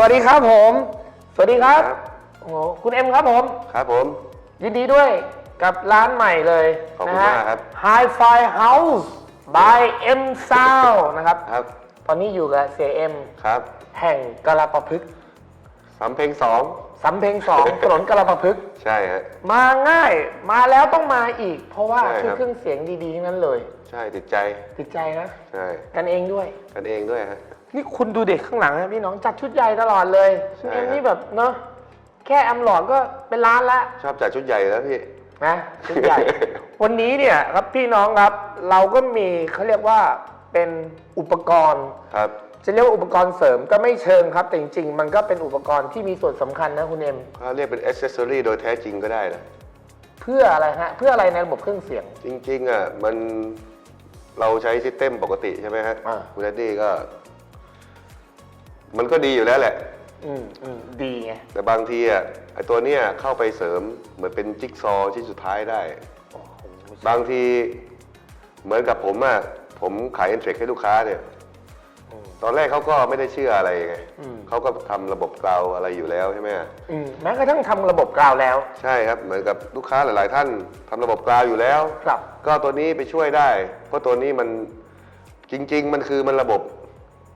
วัสดีครับผม สวัสดีครับครับ โอ้โหคุณเอ็มครับผม ครับผม ยินดีด้วยกับร้านใหม่เลยขอบคุณนะฮะมากครับ Hi-Fi House by M Sound นะครับ ครับตอนนี้อยู่กับเสียเอ็มครับแห่งกะลาปะพึกษ์สำเพ็งสองสำเพ็งสอง ถนนกะลาปะพึกษ์ใช่ฮะ มาง่ายมาแล้วต้องมาอีก เพราะว่าใช่คือครับ เครื่องเสียงดีๆทั้งนั้นเลย ใช่ติดใจติดใจนะ ใช่กันเองด้วย กันเองด้วยฮะ นี่คุณดูเด็กข้างหลังนะพี่น้องจัดชุดใหญ่ตลอดเลยใช่คุณเอ็มครับ นี่แบบเนาะแค่แอมหลอดก็เป็นล้านละ ชอบจัดชุดใหญ่แล้วพี่ นะชุดใหญ่ วันนี้เนี่ยครับพี่น้องครับเราก็มีเขาเรียกว่าเป็นอุปกรณ์ ครับ จะเรียกว่าอุปกรณ์เสริมก็ไม่เชิงครับ แต่จริงๆ มันก็เป็นอุปกรณ์ที่มีส่วนสำคัญนะคุณเอ็มเขาเรียกเป็นอ c เซสซอรีโดยแท้จริงก็ได้นะ เพื่ออะไรฮะเพื่ออะไรในระบบเครื่องเสียง จริงๆอะมัน เราใช้ซิสเต็มปกติใช่ไหมฮะอ่า คุณแดดดี้ก็ มันก็ดีอยู่แล้วแหละ อืมอืมดีไงแต่บางทีอะไอตัวเนี้ยเข้าไปเสริมเหมือนเป็นจิ๊กซอว์ชิ้นสุดท้ายได้ โอ้โหบางทีเหมือนกับผมอะผมขายเอ็นเทรคให้ลูกค้าเนี่ยอืม ตอนแรกเขาก็ไม่ได้เชื่ออะไรไงอืมเขาก็ทำระบบกราวอะไรอยู่แล้วใช่ไหมอืมแม้กระทั่งทำระบบกราวแล้ว ใช่ครับเหมือนกับลูกค้าหลาย ๆ ท่านทำระบบกราวอยู่แล้วครับ ก็ตัวนี้ไปช่วยได้ เพราะตัวนี้มันจริง ๆ มันคือมันระบบ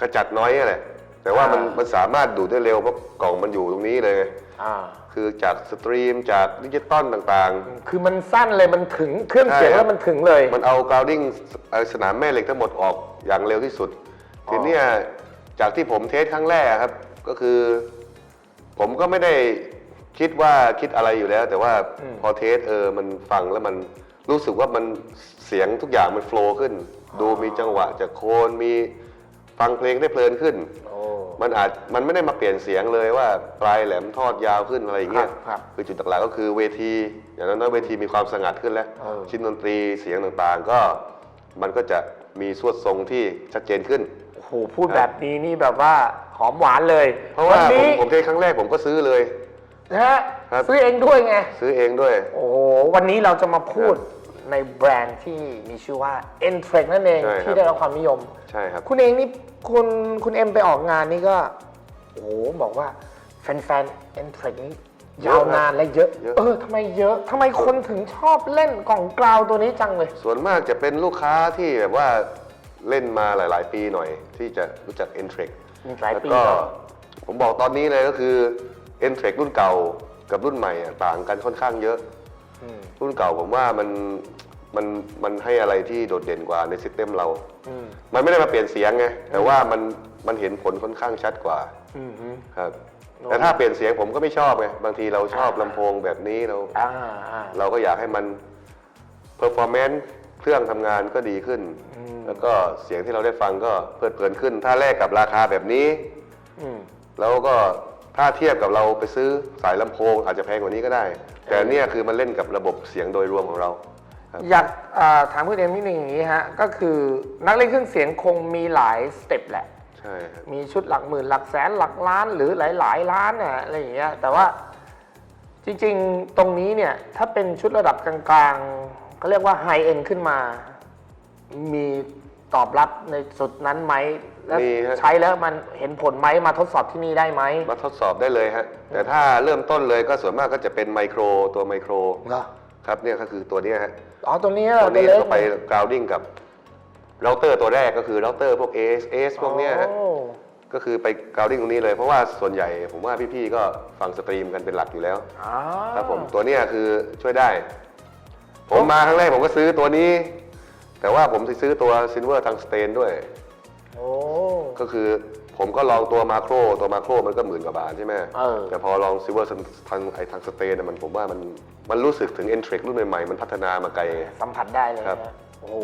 กระจัดน้อยอะแหละแต่ว่ามันอ่ามัมันสามารถดูดได้เร็วเพราะกล่องมันอยู่ตรงนี้เลยไงอ่า คือจากสตรีมจากดิจิตอลต่างคือมันสั้นเลยมันถึงเครื่องเสียงใช่ครับ แล้วมันถึงเลยๆมันเอากราวดิ้งสนามแม่เหล็กทั้งหมดออกอย่างเร็วที่สุดอ๋อ ทีเนี้ยจากที่ผมเทสครั้งแรกครับก็คือ ผมก็ไม่ได้คิดว่าคิดอะไรอยู่แล้ว แต่ว่าพอเทสเออมันฟังแล้วมันรู้สึกว่ามันเสียงทุกอย่างมันโฟล์ขึ้น ดูมีจังหวะจากโคนมีฟังเพลงได้เพลินขึ้น โอ้ มันอาจมันไม่ได้มาเปลี่ยนเสียงเลยว่าปลายแหลมทอดยาวขึ้นอะไรอย่างเงี้ยครับครับคือจุดหลักๆก็คือเวที อย่างนั้นนะเวทีมีความสงัดขึ้นแล้ว เออ ชิ้นดนตรีเสียงต่างๆ ก็มันก็จะมีสวดทรงที่ชัดเจนขึ้นโอ้โหพูดแบบนี้นี่แบบว่าหอมหวานเลยเพราะว่าผมนี้ผมเทสครั้งแรกผมก็ซื้อเลย นะฮะครับ ซื้อเองด้วยไง ซื้อเองด้วย โอ้โห วันนี้เราจะมาพูดในแบรนด์ที่มีชื่อว่า e n t r e c นั่นเองใช่ครับ ที่ได้รับความนิยม ใช่ครับ คุณเองนี่คุณคุณเอ็มไปออกงานนี่ก็ โอ้โห บอกว่าแฟนๆ e n t r e c นี้ยาวนานและเยอะ เยอะ เออทำไมเยอะทำไมคนถึงชอบเล่นกล่องกราวตัวนี้จังเลย ส่วนมากจะเป็นลูกค้าที่แบบว่า เล่นมาหลาย ๆ ปีหน่อย ที่จะรู้จัก e n t r e c หลายแล้วปีก็เนอะผมบอกตอนนี้เลยก็คือ e n t r e c รุ่นเก่ากับรุ่นใหม่อะต่างกันค่อนข้างเยอะ อืมรุ่นเก่าผมว่ามันมันมันให้อะไรที่โดดเด่นกว่าในซิสเต็มเรา อืมมันไม่ได้มาเปลี่ยนเสียงไงแต่ว่ามันมันเห็นผลค่อนข้างชัดกว่าอืมฮึครับโอ้แต่ถ้าเปลี่ยนเสียงผมก็ไม่ชอบไงบางทีเราชอบลำโพงแบบนี้เรา อ่าอ่า เราก็อยากให้มันเพอร์ฟอร์แมนซ์ เครื่องทำงานก็ดีขึ้น อืมแล้วก็เสียงที่เราได้ฟังก็เพลิดเพลินขึ้น ถ้าแลกกับราคาแบบนี้ อืมแล้วก็ถ้าเทียบกับเราไปซื้อสายลำโพง อาจจะแพงกว่านี้ก็ได้ แต่เนี่ยคือมันเล่นกับระบบเสียงโดยรวมของเราครับ อยากอ่าถามคุณเอ็มนิดนึงอย่างนี้ฮะก็คือนักเล่นเครื่องเสียงคงมีหลายสเต็ปแหละ ใช่ครับ มีชุดหลักหมื่นหลักแสนหลักล้านหรือหลายๆล้านน่ะอะไรอย่างเงี้ยแต่ว่าจริงๆตรงนี้เนี่ยถ้าเป็นชุดระดับกลางๆ เขาเรียกว่าไฮเอ็นขึ้นมา มีตอบรับในสุดนั้นไหม แล้วมีฮะ ใช้แล้วมันเห็นผลไหมมาทดสอบที่นี่ได้ไหมมาทดสอบได้เลยฮะ แต่ถ้าเริ่มต้นเลยก็ส่วนมากก็จะเป็นไมโครตัวไมโครเหรอครับเนี่ยก็คือตัวเนี้ยฮะ อ๋อตัวนี้ตัวนี้เล็กก็ไปกราวดิ้งกับเราเตอร์ตัวแรกก็คือเราเตอร์พวก AS AS พวกเนี้ยฮะ โอ้ก็คือไปกราวดิ้งตรงนี้เลย เพราะว่าส่วนใหญ่ผมว่าพี่ๆก็ฟังสตรีมกันเป็นหลักอยู่แล้วอ่าครับผมตัวเนี้ยคือช่วยได้ ผมมาครั้งแรกผมก็ซื้อตัวนี้ แต่ว่าผมซื้อตัวซินเวอร์ทางสเตนด้วย โอ้ ก็คือผมก็ลองตัวมาโครตัวมาโครมันก็หมื่นกว่าบาทใช่ไหมเออ แต่พอลองซิลเวอร์ทางไอทางสเตนมันผมว่ามันมันรู้สึกถึงเอ็นเทรครุ่นใหม่ๆ มันพัฒนามาไกล สัมผัสได้เลยครับนะโอ้โห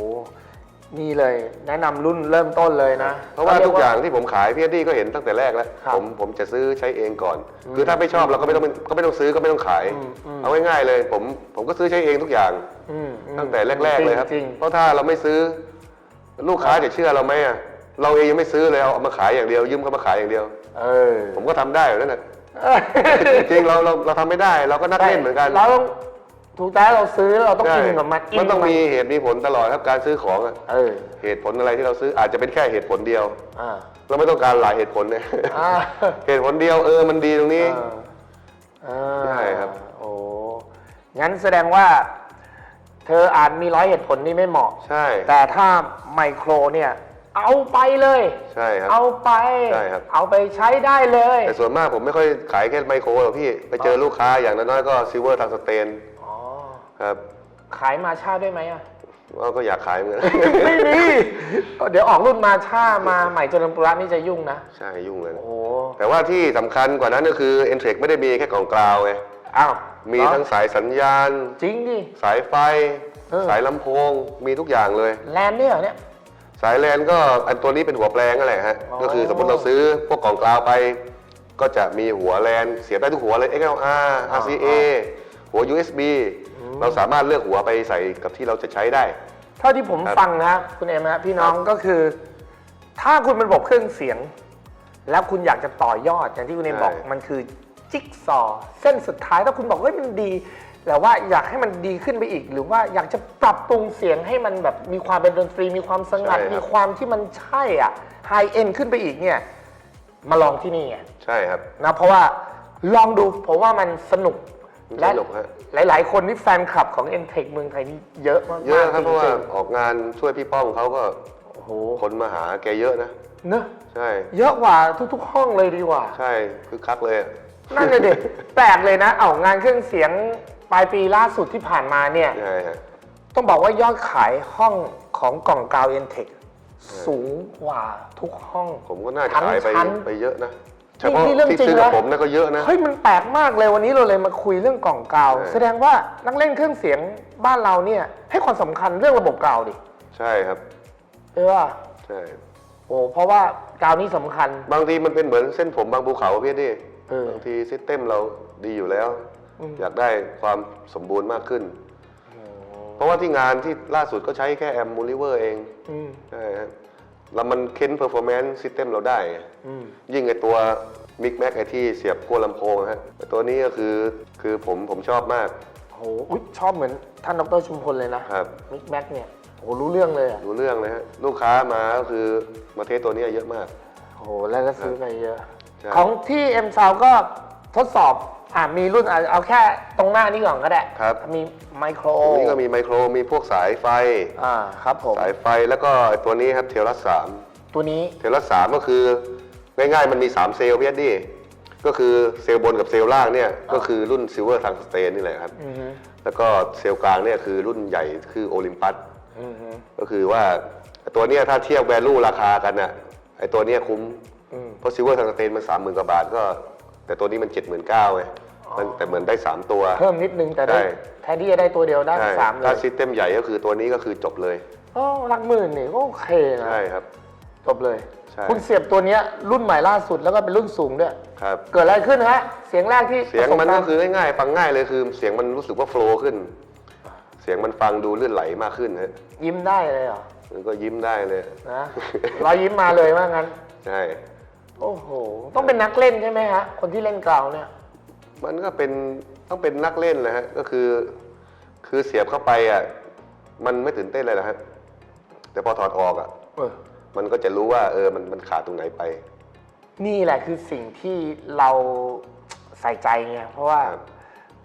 นี่เลยแนะนำรุ่นเริ่มต้นเลยนะ เพราะว่าทุกอย่างที่ผมขายพี่เอ็ดดี้ก็เห็นตั้งแต่แรกแล้ว ครับผมผมจะซื้อใช้เองก่อน คือถ้าไม่ชอบเราก็ไม่ต้องก็ไม่ต้องซื้อก็ไม่ต้องขาย อืมอืม เอาง่ายๆเลย ผมผมก็ซื้อใช้เองทุกอย่าง อืมอืมตั้งแต่แรก ๆเลยครับ จริงเพราะถ้าเราไม่ซื้อ ลูกค้าจะเชื่อเราไหมอะเราเองยังไม่ซื้อเลยเอาเอามาขายอย่างเดียว ยืมเขามาขายอย่างเดียว ๆเออผมก็ทำได้แบบนั้นนะจริงๆเราเราเราทำไม่ได้ เราก็นักเล่นเหมือนกัน เราต้อง ถูกแต่เราซื้อเราต้องกินกับมันมันต้องกับมีเหตุมีผลตลอดครับการซื้อของอะเออ เหตุผลอะไรที่เราซื้ออาจจะเป็นแค่เหตุผลเดียวอ่า เราไม่ต้องการหลายเหตุผลเนี่ยอ่า เหตุผลเดียวเออมันดีตรงนี้ อ่าใช่ครับ โอ้งั้นแสดงว่า เธออาจมีร้อยเหตุผลนี่ไม่เหมาะ ใช่แต่ถ้าไมโครเนี่ย เอาไปเลย ใช่ครับ เอาไป ใช่ครับ เอาไปใช้ได้เลย แต่ส่วนมากผมไม่ค่อยขายแค่ไมโครหรอกพี่ ไปเจอลูกค้าอย่างน้อยๆก็ซิลเวอร์ทางสเตนอ๋อ ครับขายมาชาด้วยไหมอะ ว่าก็อยากขายเหมือนกัน ไม่มี เดี๋ยวออกรุ่นมาชามาใหม่เจริญปุระนี่จะยุ่งนะ ใช่ยุ่งเลยโอ้นะโหแต่ว่าที่สำคัญกว่านั้นก็คือ e n t r e c ไม่ได้มีแค่กล่องกราวไงอ้าวมีเหรอทั้งสายสัญญาณ จริงดิ สายไฟ เออ สายลำโพง มีทุกอย่างเลย แลนด์เนี่ยเหรอเนี่ย สายแลนก็อันตัวนี้เป็นหัวแปลงนั่นแหละฮะ อ๋อ ก็คือสมมติเราซื้อพวกกล่องกราวไป ก็จะมีหัวแลนเสียบได้ทุกหัวเลย XLR RCA หัว USB เราสามารถเลือกหัวไปใส่กับที่เราจะใช้ได้ เท่าที่ผมครับฟังนะคุณเอ็มฮะพี่น้องก็คือ ถ้าคุณเป็นระบบเครื่องเสียง แล้วคุณอยากจะต่อยอดอย่างที่คุณเอ็มบอก มันคือจิ๊กซอว์เส้นสุดท้ายถ้าคุณบอกว่ามันดีแต่ว่าอยากให้มันดีขึ้นไปอีก หรือว่าอยากจะปรับปรุงเสียงให้มันแบบมีความเป็นดนตรี มีความสงัดใช่ครับมีความที่มันใช่อะไฮเอ็นขึ้นไปอีกเนี่ยมาลองที่นี่ไงใช่ครับนะเพราะว่าลองดูผมว่ามันสนุกมันส และนุกฮะหลาย ๆ คนที่แฟนคลับของ n t e c h เมืองไทยนี่เยอะมากๆเยอะครับเพราะว่าจงออกงานช่วยพี่ป้องเขาก็ๆโอ้โหคนมาหาแกเยอะนะเนอะใช่ เยอะกว่าทุก ๆ ห้องเลยดีกว่า ใช่คือคักเลยอะนั่นเลยเด็กแปลกเลยนะเอางานเครื่องเสียงปลายปีล่าสุดที่ผ่านมาเนี่ยใช่ฮะต้องบอกว่ายอดขายห้องของกล่องกาว n t e c h สูงกว่าทุกห้อง ผมก็น่าจะทั้งขายไปชั้นไปเยอะนะ เฉนี่พาะนี่เรื่องที่จริงซื้อกับนะ ผมนั่นก็เยอะนะ เฮ้ยมันแปลกมากเลยวันนี้เราเลยมาคุยเรื่องกล่องกาว ใช่ แสดงว่านักเล่นเครื่องเสียงบ้านเราเนี่ย ให้ความสำคัญเรื่องระบบกาวดิใช่ครับใช่ป่ะใช่ โอ้เพราะว่ากาวนี่สำคัญ บางทีมันเป็นเหมือนเส้นผมบางภูเขาพี่ดิเออ บางทีซิสเต็มเราดีอยู่แล้วอืมอยากได้ความสมบูรณ์มากขึ้น เพราะว่าที่งานที่ล่าสุดก็ใช้แค่แอมมูลิเวอร์เอง อืม ใช่ฮะ แล้วมันเค้นเพอร์ฟอร์แมนซ์ซิสเต็มเราได้ไงอืม ยิ่งไอตัวมิกแม็กไอที่เสียบขั้วลำโพงฮะแต่ตัวนี้ก็คือคือผมผมชอบมากโหอุ๊ยชอบเหมือนท่านดรชุมพลเลยนะครับ มิกแม็กเนี่ย โห รู้เรื่องเลยอะรู้เรื่องเลยฮะลูกค้ามาก็คือมาเทสตัวนี้เยอะมาก โห แล้วก็ซื้อไปเยอะ ใช่ ของที่เอ็มซาวก็ทดสอบ อ่ามีรุ่นอะเอาแค่ตรงหน้านี้ก่อนก็ได้ครับ มีไมโครตัวนี้ก็มีไมโครมีพวกสายไฟ อ่าครับผมสายไฟแล้วก็ไอ้ตัวนี้ครับเทลัสสาม ตัวนี้ เทลัสสามก็คือง่ายๆมันมี 3 เซลล์พี่ดิก็คือเซลล์บนกับเซลล์ล่างเนี่ยก็คือรุ่นซิลเวอร์ทางสเตนนี่แหละครับ อือฮึแล้วก็เซลล์กลางเนี่ยคือรุ่นใหญ่คือโอลิมปัสอือฮึก็คือว่าตัวเนี้ยถ้าเทียบแวลูราคากันน่ะไอตัวเนี้ยคุ้ม อืม เพราะซิลเวอร์ทางสเตนมันสามหมื่นกว่าบาทก็ แต่ตัวนี้มันเจ็ดหมื่นเก้าไงมันแต่เหมือนได้ 3 ตัว เพิ่มนิดนึงแต่ได้ใช่ แทนที่จะได้ตัวเดียวได้ใช่สามเลถ้ายซิสเต็มใหญ่ก็คือตัวนี้ก็คือจบเลยโอ้หลักหมื่นนี่ก็โอเคนะ ใช่ครับ จบเลย ใช่ คุณเสียบตัวเนี้ยรุ่นใหม่ล่าสุดแล้วก็เป็นรุ่นสูงด้วย ครับ เกิดอะไรขึ้นฮะ เสียงแรกที่เสียงมันประสก็บารณ์คือง่ายๆฟังง่ายเลยคือ เสียงมันรู้สึกว่าโฟล์ขึ้น เสียงมันฟังดูลื่นไหลมากขึ้นฮะยิ้มได้เลยเหรอมันก็ยิ้มได้เลย นะ รอยยิ้มมาเลยว่างั้น ใช่ โอ้โห ต้องเป็นนักเล่นใช่ไหมฮะ คนที่เล่นกลาวเนี่ย มันก็เป็นต้องเป็นนักเล่นนะฮะก็คือ คือเสียบเข้าไปอะมันไม่ตื่นเต้นเลยนะฮะแต่พอถอดออกอะเออ มันก็จะรู้ว่าเออมันมันขาดตรงไหนไป นี่แหละคือสิ่งที่เราใส่ใจไงเพราะว่าครับ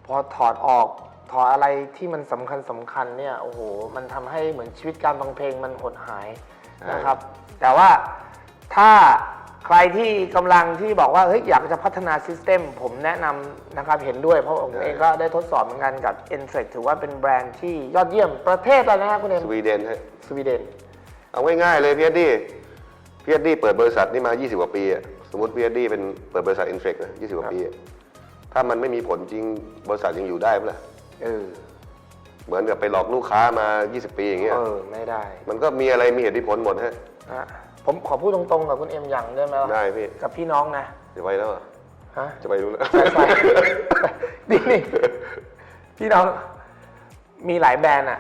พอถอดออกถอดอะไรที่มันสำคัญสำคัญเนี่ยโอ้โหมันทำให้เหมือนชีวิตการฟังเพลงมันหดหายนะครับ แต่ว่าถ้า ใครที่กำลังที่บอกว่าเฮ้ยอยากจะพัฒนาซิสเต็มผมแนะนำนะครับเห็นด้วย เพราะผมเองก็ได้ทดสอบเหมือนกันกับ e n t r e c ถือว่าเป็นแบรนด์ที่ยอดเยี่ยมประเทศอะไรนะครับคุณเอ็มสวีเดนฮะสวีเดน เอาง่ายๆเลยพีเอดดี้พีเอดดี้เปิดบริษัทนี่มา 20 กว่าปีอะสมมติพีเอดดี้เป็นเปิดบริษัทอินเฟกนะ20 กว่าปีอะถ้ามันไม่มีผลจริงบริษัทยังอยู่ได้ไหมล่ะเออเหมือนกับไปหลอกลูกค้ามา 20 ปีอย่างเงี้ยเออไม่ได้ มันก็มีอะไรมีเหตุมีผลหมดฮะ อะ ผมขอพูดตรงๆกับคุณเอ็มอย่างได้ไหมล่ะได้พี่กับพี่น้องนะจะไปแล้วอะฮะจะไปรู้แล้วใช่ใช่นี่นี่พี่น้องมีหลายแบรนด์อะ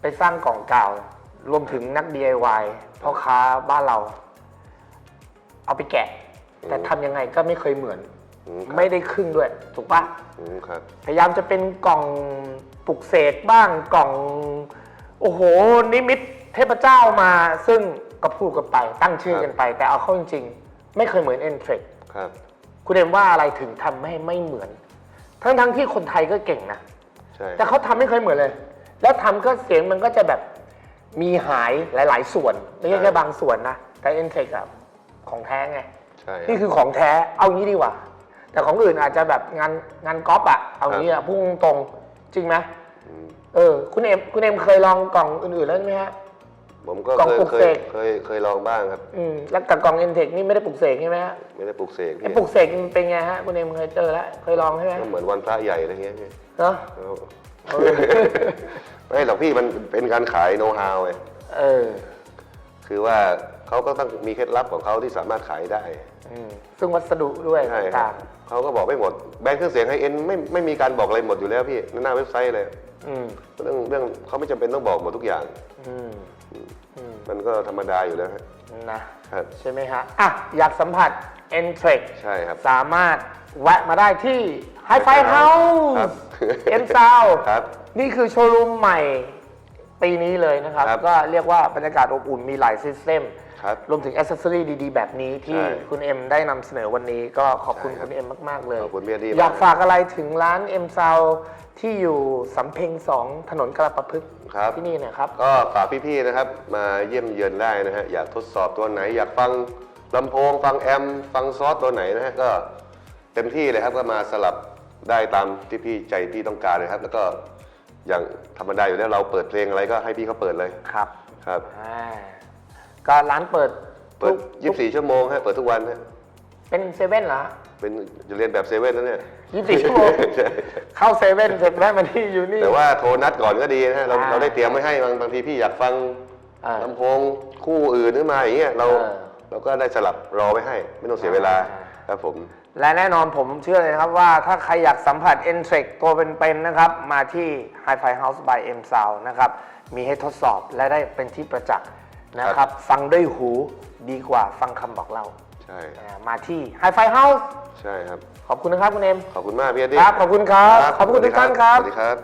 ไปสร้างกล่องกาวรวมถึงนัก DIY พ่อค้าบ้านเรา เอาไปแกะ แต่ทำยังไงก็ไม่เคยเหมือนอืมครับไม่ได้ครึ่งด้วย ถูกปะอืมครับพยายามจะเป็นกล่องปลุกเสกบ้างกล่อง โอ้โห นิมิตเทพเจ้ามาซึ่ง ก็พูดกันไปตั้งชื่อกันไป แต่เอาเข้าจริงๆ ไม่เคยเหมือนเอ็นเทรครับ คุณเอ็มว่าอะไรถึงทำให้ไม่เหมือน ทั้งๆที่คนไทยก็เก่งนะใช่แต่เขาทำไม่เคยเหมือนเลย แล้วทำก็เสียงมันก็จะแบบมีหายหลาย ๆ ส่วนไม่ใช่แค่บางส่วนนะแต่เอ็นเทคอะของแท้ไงใช่ครับนี่คือของแท้เอางี้ดีกว่า แต่ของอื่นอาจจะแบบงานงานก๊อปอะเอางี้อะพุ่งตรงๆจริงไหมมเออ คุณเอ็มคุณเอ็มเคยลองกล่องอื่นๆแล้วใช่ไหมฮะ ผมก็กล่องเคยปลุกเคเสยก เคยเคยลองบ้างครับ อืมแล้วกับกล่องเอ็นเทคนี่ไม่ได้ปลุกเสกใช่ไหมฮะไม่ได้ปลุกเสกไอ้พี่ปลุกเสกมันเป็นไงฮะคุณเอ็มเคยเจอแล้วเคยลองใช่ไหมก็เหมือนวันพระใหญ่อะไรเงี้ยพี่เนาะเอาเออไม่หรอกพี่มันเป็นการขายโน้ตฮาวไงเออคือว่าเขาก็ต้องมีเคล็ดลับของเขาที่สามารถขายได้อืมซึ่งวัสดุด้วยใช่ครัต่าบงเขาก็บอกไม่หมดแบรนด์เครื่องเสียงไฮเอ็นไม่ไม่มีการบอกอะไรหมดอยู่แล้วพี่หน้าเว็บไซต์เลยๆอืม เรื่องเรื่องเขาไม่จำเป็นต้องบอกหมดทุกอย่างอืมอืมมันก็ธรรมดาอยู่แล้วฮะนะครับใช่ไหมฮะอะอยากสัมผัส e n t r e c ใช่ครับ สามารถแวะมาได้ที่ Hi-Fi Hi-Fi House ครับเอ็นซาวครับนี่คือโชว์รูมใหม่ปีนี้เลยนะครับครับ ก็เรียกว่าบรรยากาศอบอุ่นมีหลายซิสเต็ม ครับ รวมถึงอ c เซสซอรีดีๆ แบบนี้ที่ใช่คุณเอ็มได้นำเสนอวันนี้ก็ขอบคุณใช่ครับคุณเอ็มมาก ๆ เลย ขอบคุณพี่อดีอยากมากฝากอะไรถึงร้านเอ็มซาวที่อยู่สำเพ็งสองถนนกระประพฤกษ์ครับ ที่นี่เนะครับ ก็ฝากพี่ๆนะครับมาเยี่ยมเยือนได้นะฮะอยากทดสอบตัวไหน อยากฟังลำโพง ฟังแอมป์ฟังซอสตัวไหนนะฮะก็เต็มที่เลยครับก็มาสลับได้ตามที่พี่ใจพี่ต้องการเลยครับ แล้วก็อย่างธรรมดาอยู่แล้วเราเปิดเพลงอะไรก็ให้พี่เขาเปิดเลยครับ ครับ อ่า ก็ร้านเปิดเปิด ทุก24 ชั่วโมงฮะเปิดทุกวันฮะเป็นเซเว่นเหรอเป็นจะเรียนแบบเซเว่นนะเนี่ย ยี่สิบชั่วโมงใช่ เข้าเซเว่นเสร็จแวะมาที่อยู่นี่ แต่ว่าโทรนัดก่อนก็ดีนะฮะเราอ่าเราได้เตรียมไว้ให้บางบางทีพี่อยากฟังอ่าลำโพงคู่อื่นขึ้นมาอย่างเงี้ยเราเออเราก็ได้สลับรอไว้ให้ ไม่ต้องเสียเวลาอ่าครับผม และแน่นอนผมเชื่อเลยนะครับว่าถ้าใครอยากสัมผัส e n t r e c ตัวเป็นๆนะครับ มาที่ Hi-Fi House by M Sound นะครับ มีให้ทดสอบและได้เป็นที่ประจักษ์ นะคครัรับบฟังด้วยหูดีกว่าฟังคำบอกเล่าใช่อ่ามาที่ Hi-Fi House ใช่ครับ ขอบคุณนะครับคุณเอ็มขอบคุณมากพี่อดีครับขอบคุณครับ ขอบคุณทุกท่านครับ สวัสดีครับ